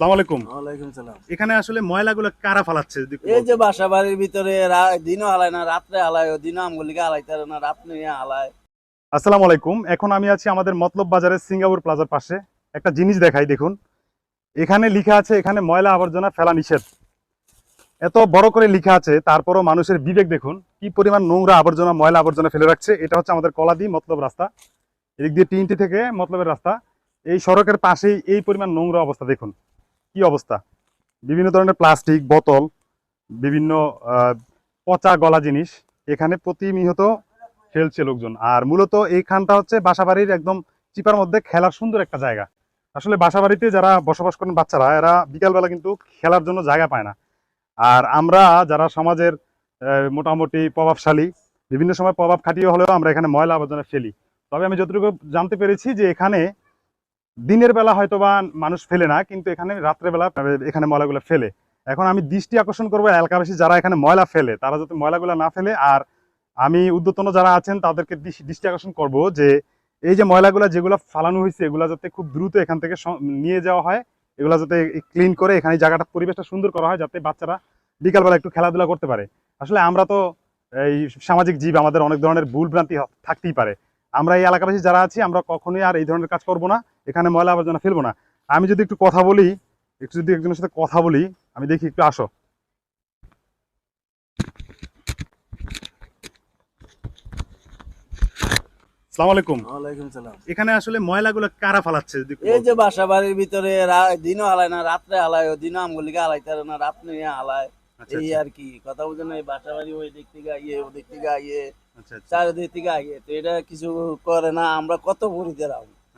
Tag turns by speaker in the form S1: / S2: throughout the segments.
S1: সালাম আলাইকুম।
S2: ওয়ালাইকুম সালাম।
S1: এখানে আসলে ময়লাগুলো কারা ফালাচ্ছে
S2: এই যে বাসা বাড়ির ভিতরে দিনও হালায় না রাত্রে হালায় দিনও আমগুলিকে হালাইতে না রাত্রে নিয়ে হালায়।
S1: আসসালামু আলাইকুম। এখন আমি আছি আমাদের মতলব বাজারের সিঙ্গাপুর প্লাজার পাশে। একটা জিনিস দেখাই দেখুন। এখানে লিখা আছে এখানে ময়লা আবর্জনা ফেলা নিষেধ। এত বড় করে লিখা আছে তারপরও মানুষের বিবেক দেখুন কি পরিমাণ নোংরা আবর্জনা ময়লা আবর্জনা ফেলে রাখছে। এটা হচ্ছে আমাদের কলাদি মতলব রাস্তা। এদিক দিয়ে তিনটি থেকে মতলবের রাস্তা। এই সড়কের পাশেই এই পরিমাণ নোংরা অবস্থা দেখুন। কি অবস্থা? বিভিন্ন ধরনের প্লাস্টিক, বোতল, বিভিন্ন পচা গলা জিনিস এখানে প্রতিনিয়ত খেলছে লোকজন। আর মূলত এইখানটা হচ্ছে বাসাবাড়ির একদম চিপার মধ্যে খেলার সুন্দর একটা জায়গা। আসলে বাসাবাড়িতে যারা বসবাস করেন বাচ্চারা, এরা বিকালবেলা কিন্তু খেলার জন্য জায়গা পায় না। আর আমরা যারা সমাজের মোটামুটি প্রভাবশালী, বিভিন্ন সময় প্রভাব খাটিয়ে হলেও আমরা এখানে ময়লা আবর্জনা ফেলি। তবে আমি যতটুকু জানতে পেরেছি যে এখানে দিনের বেলা হয়তো বা মানুষ ফেলে না, কিন্তু এখানে রাত্রেবেলা এখানে ময়লাগুলো ফেলে। এখন আমি দৃষ্টি আকর্ষণ করব এলাকাবাসী যারা এখানে ময়লা ফেলে, তারা যাতে ময়লাগুলো না ফেলে। আর আমি উদ্যতন যারা আছেন, তাদেরকে দৃষ্টি দৃষ্টি আকর্ষণ করব যে, এই যে ময়লাগুলো যেগুলো ফালানো হয়েছে, এগুলো যাতে খুব দ্রুত এখান থেকে নিয়ে যাওয়া হয়, এগুলো যাতে ক্লিন করে এখানে জায়গাটা, পরিবেশটা সুন্দর করা হয়, যাতে বাচ্চারা বিকালবেলা একটু খেলাধুলা করতে পারে। আসলে আমরা তো এই সামাজিক জীব, আমাদের অনেক ধরনের ভুল ভ্রান্তি থাকতেই পারে। আমরা এই এলাকাবাসী যারা আছি আমরা কখনোই আর এই ধরনের কাজ করব না। এখানে ময়লা আবর্জনা ফেলব না। আমি যদি একটু কথা বলি একটু যদি একজনের সাথে কথা বলি আমি দেখি একটু আসো। এখানে আসলে ময়লাগুলো কারা ফালাচ্ছে
S2: এই যে বাসা বাড়ির ভিতরে দিনও হালায় না রাত্রে হালায় দিনও আমগুলিকে হালাইতে না রাত্রে হালায়।
S1: আচ্ছা,
S2: এই
S1: আচ্ছা,
S2: আর কি কথা বাসা বাড়ি ওই দিক থেকে আইয়ে ও দিক থেকে চারিদিক থেকে আইয়ে তো এটা কিছু করে না আমরা কত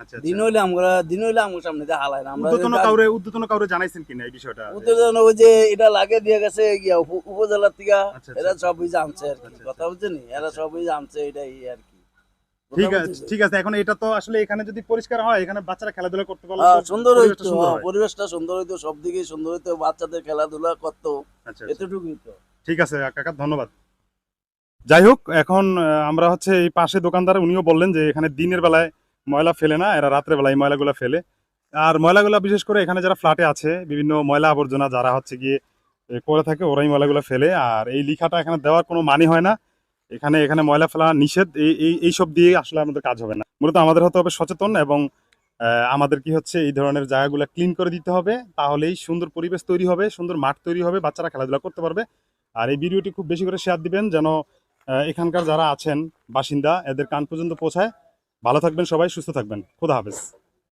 S1: আচ্ছা,
S2: দিন
S1: আচ্ছা।
S2: হইলে আমরা দিন হইলে আমার সামনে দিয়ে হালায় না আমরা
S1: ঊর্ধ্বতন কাউরে ঊর্ধ্বতন কাউরে জানাইছেন কিনা এই বিষয়টা?
S2: উত্তেজনা ওই যে এটা লাগে দিয়ে গেছে গিয়া উপজেলার থেকে
S1: আচ্ছা,
S2: এরা
S1: আচ্ছা।
S2: সবই জানছে আর কি।
S1: আচ্ছা,
S2: কথা বুঝছেন? এরা সবই জানছে এটাই আর কি।
S1: ঠিক আছে ঠিক আছে এখন এটা তো আসলে এখানে যদি পরিষ্কার হয় এখানে বাচ্চারা খেলাধুলা করতে পারলে
S2: হ্যাঁ, সুন্দর
S1: পরিবেশটা
S2: হইতো
S1: সুন্দর
S2: হ্যাঁ, পরিবেশটা সুন্দর হইতো সব দিকে সুন্দর হইতো বাচ্চাদের খেলাধুলা করতো
S1: আচ্ছা, আচ্ছা।
S2: এতটুকুই তো।
S1: ঠিক আছে কাকা ধন্যবাদ। যাই হোক এখন আমরা হচ্ছে এই পাশে দোকানদার, উনিও বললেন যে এখানে দিনের বেলায় ময়লা ফেলে না, এরা রাত্রে বেলায় ময়লাগুলো ফেলে। আর ময়লাগুলো বিশেষ করে এখানে যারা ফ্ল্যাটে আছে, বিভিন্ন ময়লা আবর্জনা যারা হচ্ছে গিয়ে করে থাকে, ওরাই ময়লাগুলো ফেলে। আর এই লিখাটা এখানে দেওয়ার কোনো মানে হয় না। এখানে এখানে ময়লা ফেলা নিষেধ, এই এই এইসব দিয়ে আসলে আমাদের কাজ হবে না। মূলত আমাদের হতে হবে সচেতন এবং আমাদের কি হচ্ছে, এই ধরনের জায়গাগুলো ক্লিন করে দিতে হবে। তাহলেই সুন্দর পরিবেশ তৈরি হবে, সুন্দর মাঠ তৈরি হবে, বাচ্চারা খেলাধুলা করতে পারবে। আর এই ভিডিওটি খুব বেশি করে শেয়ার দিবেন, যেন এখানকার যারা আছেন বাসিন্দা, এদের কান পর্যন্ত পৌঁছায়। ভালো থাকবেন সবাই, সুস্থ থাকবেন। খোদা হাফেজ।